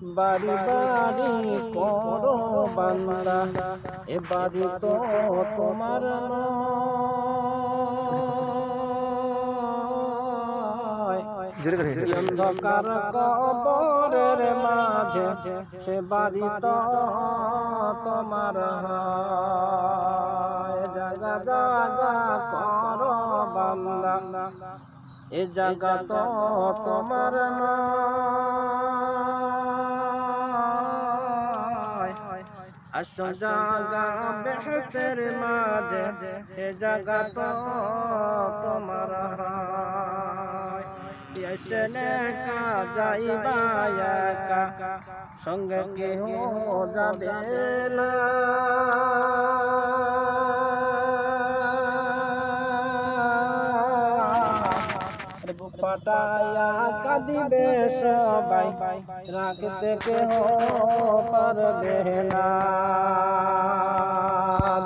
বাড়ি বাড়ি করো বান্দা এ বাড়ি তো তোমার অন্ধকার কবরের মাঝে সে বাড়ি তো তোমার জাগা জাগা করো বান্দা এ জাগা তো তোমার নয়। আসো জাগা বেহস্তের মাঝে এ জাগা তো তোমার এসনে কা যাইবা একা সঙ্গে কেহ যাবে না। পাটায়া কাঁদিবে সবাই। রাখতে কেহ পারবে না।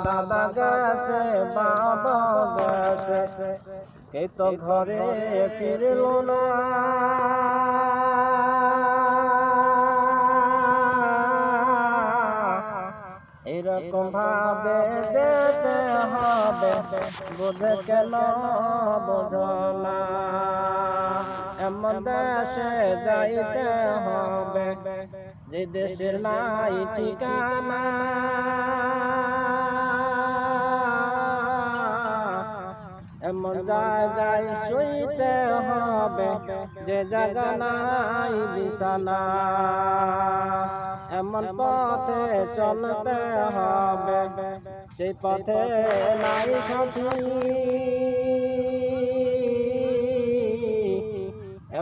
দাদা গেছে, বাবা গেছে। কে তো ঘরে ফিরল না। এরকম ভাবে যেতে হবে, বুঝে কেন বোঝো না। এমন দেশে যাইতে হবে, যে দেশের নাই ঠিকানা। এমন জায়গায় শুইতে হবে, যে জায়গা নাই বিছানা। এমন পথে চলতে হবে, যে পথে নাই সাথী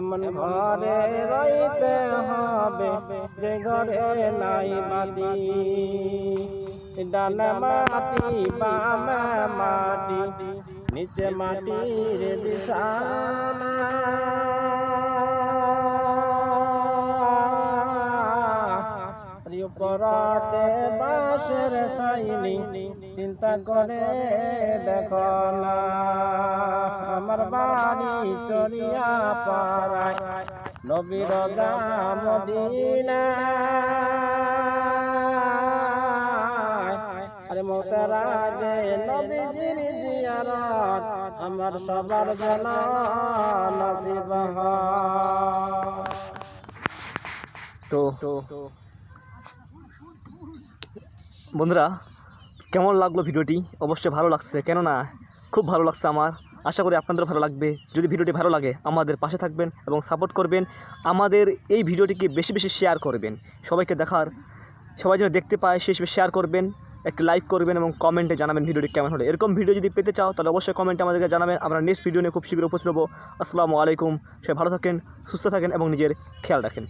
এমন ঘরে রইতে হবে যে ঘরে নাই মাটি। ডানে মাটি বামে মাটি। নিচে মাটির বিছানা। পরাতে বাসের সাইনি, চিন্তা করে দেখো না। আমার বাড়ি চড়িয়া পাড়ায় নবীর মদিনা আরে মোতার আগে নবীজির জিয়ারত আমার সবার জন্য নসিব হয়। তো বন্ধুরা, কেমন লাগল ভিডিওটি? অবশ্যই ভালো লাগছে। কেননা, খুব ভালো লাগছে আমার। আশা করি আপনাদেরও ভালো লাগবে। যদি ভিডিওটি ভালো লাগে, আমাদের পাশে থাকবেন এবং সাপোর্ট করবেন। আমাদের এই ভিডিওটিকে বেশি বেশি শেয়ার করবেন। সবাইকে দেখার, সবাই যেন দেখতে পায় সে হিসেবে শেয়ার করবেন। একটি লাইক করবেন এবং কমেন্টে জানাবেন ভিডিওটি কেমন হলো। এরকম ভিডিও যদি পেতে চাও, তাহলে অবশ্যই কমেন্টে আমাদেরকে জানাবেন। আমরা নেক্সট ভিডিও নিয়ে খুব শীঘ্র উপস্থিত হব। আসসালামু আলাইকুম। সবাই ভালো থাকেন, সুস্থ থাকেন এবং নিজের খেয়াল রাখেন।